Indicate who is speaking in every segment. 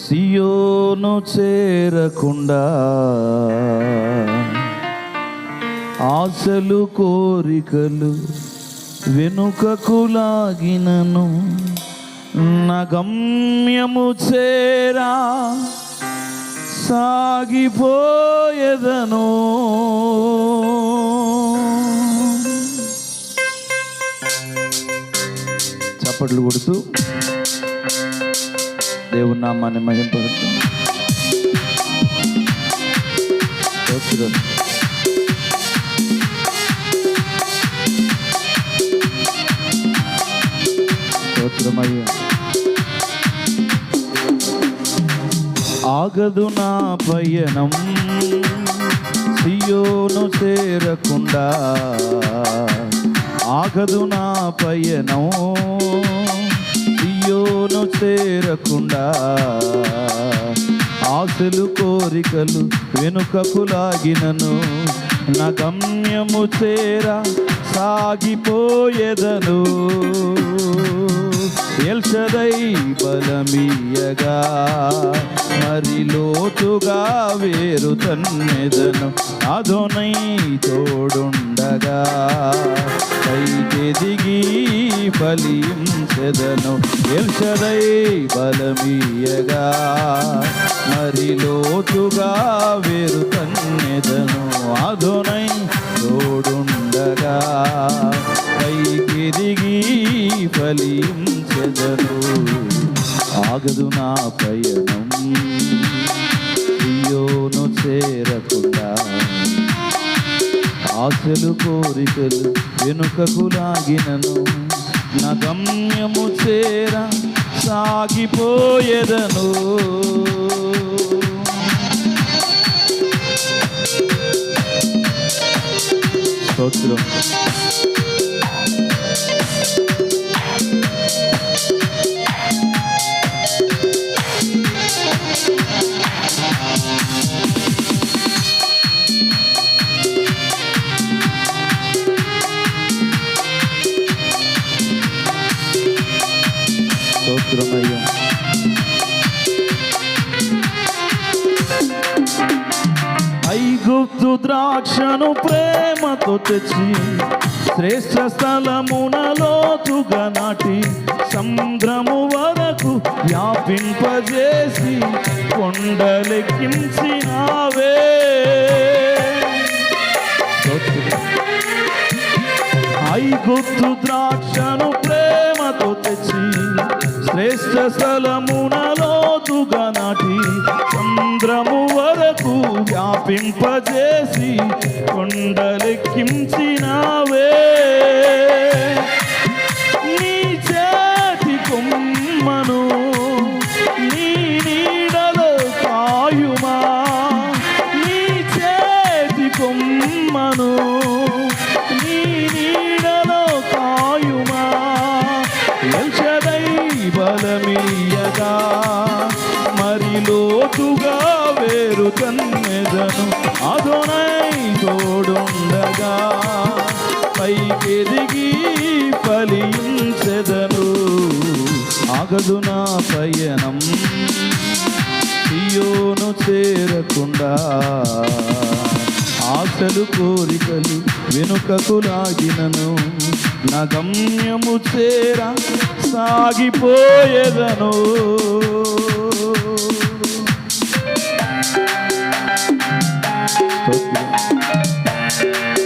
Speaker 1: సియోను చేరకుండా ఆశలు కోరికలు వెనుకకు లాగినను. నా గమ్యము చేరా సాగిపోయేదను. చప్పట్లు కొడుతూ దేవుని నామాన్ని మహింపడుతాం స్తోత్రం. స్తోత్రమయ్యా ఆగదు నా పయనం. సియోను చేరకుండా ఆగదు నా పయనం. సియోను చేరకుండా ఆశలు కోరికలు వెనుకకు లాగినను నా గమ్యము చేర సాగిపోయేదను. ఎల్షదై బలమీయగా మరి లోతుగా వేరు తన్నెదను అదొనై తోడుండగా. పైకెదిగి ఫలించెదను ఎల్షదై బలమీయగా మరి లోతుగా వేరు తన్నెదను అదొనై తోడుండగా పైకెదిగి ఫలించెదను ఆగదు నా పయనం సియోను చేరకుండా. ఆశలు కోరికలు వెనుకకు లాగినను. నా గమ్యము చేర సాగిపోయేదను. స్తోత్రం ఐగుప్తు ద్రాక్షను ప్రేమతో తెచ్చి శ్రేష్ఠ స్థలమునలోతుగా నాటి సముద్రము వరకు వ్యాపింపజేసి కొండలెక్కించినావే. ఐగుత్తు ద్రాక్షను ప్రేమతో తెచ్చి శ్రేష్ఠ స్థలమున వ్యాపింపజేసి కొండలెక్కించినావే. పైకెదిగి ఫలించెదను. ఆగదు నా పయనం సియోను చేరకుండా. ఆశలు కోరికలు వెనుకకు లాగినను నా గమ్యము చేర సాగిపోయేదను. Thank you.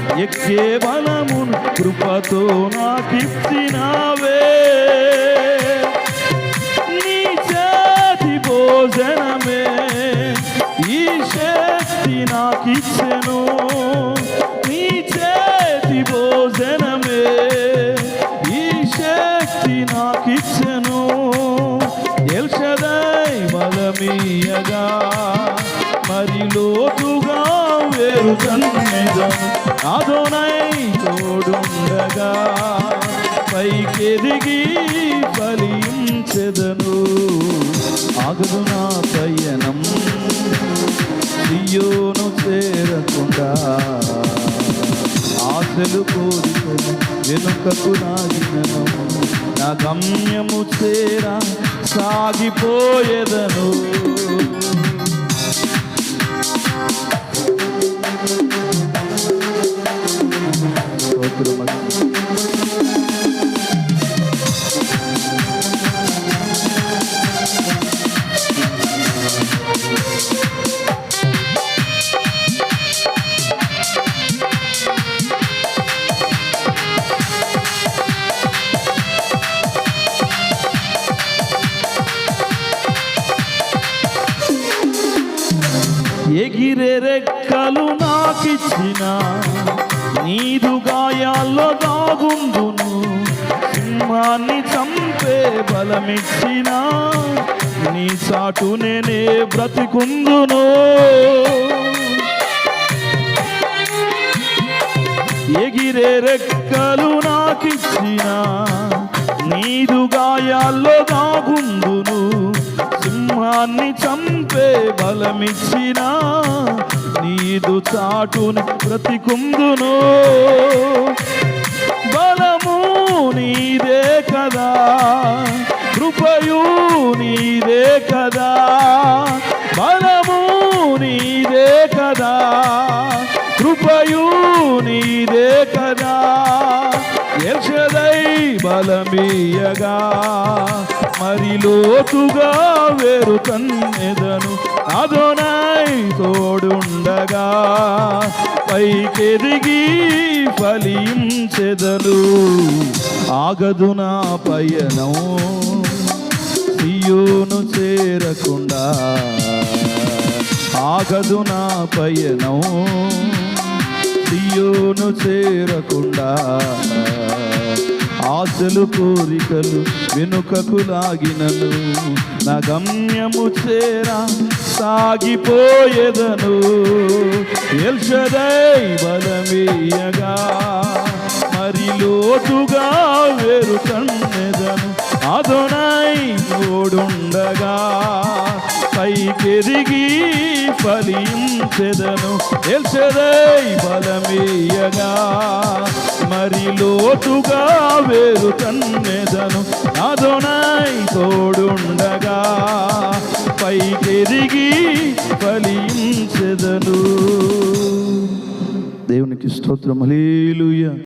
Speaker 1: ఎక్కే బలమును కృపతో నాకిచ్చినావే. నీ చేతి భోజనమే ఈ శక్తి నాకిచ్చెను. వేరు సన్నిధం అదోనై తోడుండగా పైకెదిగి ఫలించెదను. ఆగదు నా పయనం సియోను చేరకుండా. ఆశలు కోరికలు వెనుకకు నాగినను నా గమ్యము చేరా సాగిపోయేదను. எகிரெக்காலும் ఎగిరే రెక్కలు నాకిచ్చిన నీదు గాయాల్లో దాగుందును సింహాన్ని చంపే బలమిచ్చిన నీ చాటు నేనే బ్రతికుందును. ఎగిరే రెక్కలు నాకిచ్చినా నీదు గాయాల్లో దాగుందును సింహాన్ని చంపే బలమిచ్చిన నీదు చాటుని బ్రతికుందును. బలము నీదే కదా కృపయు నీదే కదా. యశదై మరి లోతుగా వేరు కన్నెదను అదోనై తోడుండగా పైకెదిగి ఫలించెదలు ఆగదు నా పయనం సియోను చేరకుండా ఆగదు నా పయనం సియోను చేరకుండా ఆశలు కోరికలు వెనుకకు లాగినను. నా గమ్యము చేరా సాగిపోయేదను. ఎల్షదై బలమీయగా మరి లోతుగా వేరు కన్నెదను. అదొనై ఓడుండగా పైకెదిగి ఫలించెదను. ఎల్షదై బలమీయగా మరి లోతుగా వేరు కన్నెదను అదొనై తోడుండగా పైకెరిగి ఫలించెదను దేవునికి స్తోత్రం హల్లెలూయా.